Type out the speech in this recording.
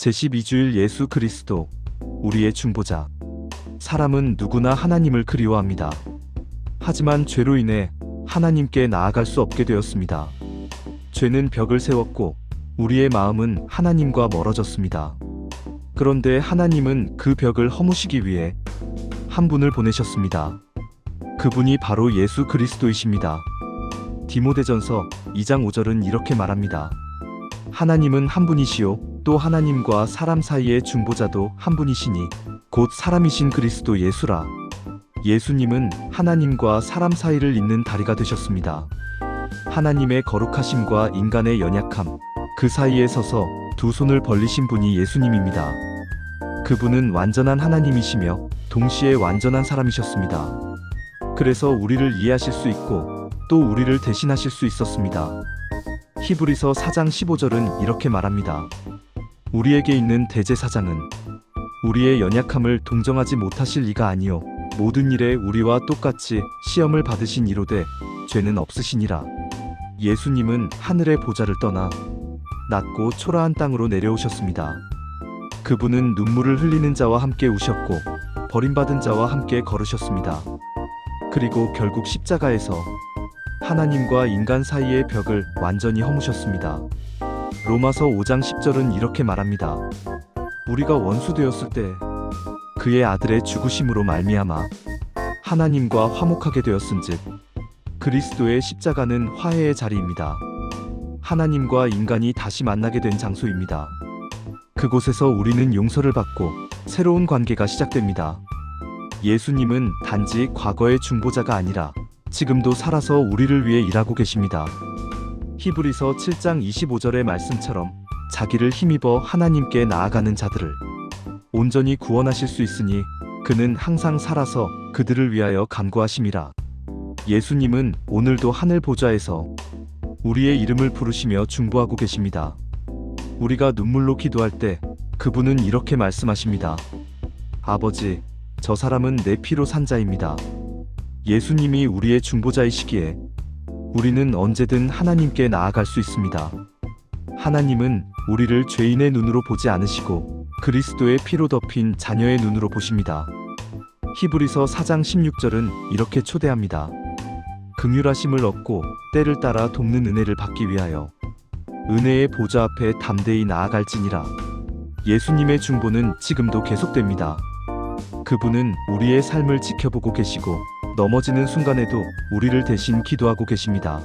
제12주일 예수 그리스도, 우리의 중보자. 사람은 누구나 하나님을 그리워합니다. 하지만 죄로 인해 하나님께 나아갈 수 없게 되었습니다. 죄는 벽을 세웠고 우리의 마음은 하나님과 멀어졌습니다. 그런데 하나님은 그 벽을 허무시기 위해 한 분을 보내셨습니다. 그분이 바로 예수 그리스도이십니다. 디모데전서 2장 5절은 이렇게 말합니다. 하나님은 한 분이시요 또 하나님과 사람 사이의 중보자도 한 분이시니 곧 사람이신 그리스도 예수라. 예수님은 하나님과 사람 사이를 잇는 다리가 되셨습니다. 하나님의 거룩하심과 인간의 연약함, 그 사이에 서서 두 손을 벌리신 분이 예수님입니다. 그분은 완전한 하나님이시며 동시에 완전한 사람이셨습니다. 그래서 우리를 이해하실 수 있고 또 우리를 대신하실 수 있었습니다. 히브리서 4장 15절은 이렇게 말합니다. 우리에게 있는 대제사장은 우리의 연약함을 동정하지 못하실 이가 아니요 모든 일에 우리와 똑같이 시험을 받으신 이로되 죄는 없으시니라. 예수님은 하늘의 보좌를 떠나 낮고 초라한 땅으로 내려오셨습니다. 그분은 눈물을 흘리는 자와 함께 우셨고 버림받은 자와 함께 걸으셨습니다. 그리고 결국 십자가에서 하나님과 인간 사이의 벽을 완전히 허무셨습니다. 로마서 5장 10절은 이렇게 말합니다. 우리가 원수 되었을 때 그의 아들의 죽으심으로 말미암아 하나님과 화목하게 되었은즉 그리스도의 십자가는 화해의 자리입니다. 하나님과 인간이 다시 만나게 된 장소입니다. 그곳에서 우리는 용서를 받고 새로운 관계가 시작됩니다. 예수님은 단지 과거의 중보자가 아니라 지금도 살아서 우리를 위해 일하고 계십니다. 히브리서 7장 25절의 말씀처럼 자기를 힘입어 하나님께 나아가는 자들을 온전히 구원하실 수 있으니 그는 항상 살아서 그들을 위하여 간구하심이라. 예수님은 오늘도 하늘 보좌에서 우리의 이름을 부르시며 중보하고 계십니다. 우리가 눈물로 기도할 때 그분은 이렇게 말씀하십니다. 아버지, 저 사람은 내 피로 산 자입니다. 예수님이 우리의 중보자이시기에 우리는 언제든 하나님께 나아갈 수 있습니다. 하나님은 우리를 죄인의 눈으로 보지 않으시고 그리스도의 피로 덮인 자녀의 눈으로 보십니다. 히브리서 4장 16절은 이렇게 초대합니다. 긍휼하심을 얻고 때를 따라 돕는 은혜를 받기 위하여 은혜의 보좌 앞에 담대히 나아갈지니라. 예수님의 중보는 지금도 계속됩니다. 그분은 우리의 삶을 지켜보고 계시고 넘어지는 순간에도 우리를 대신 기도하고 계십니다.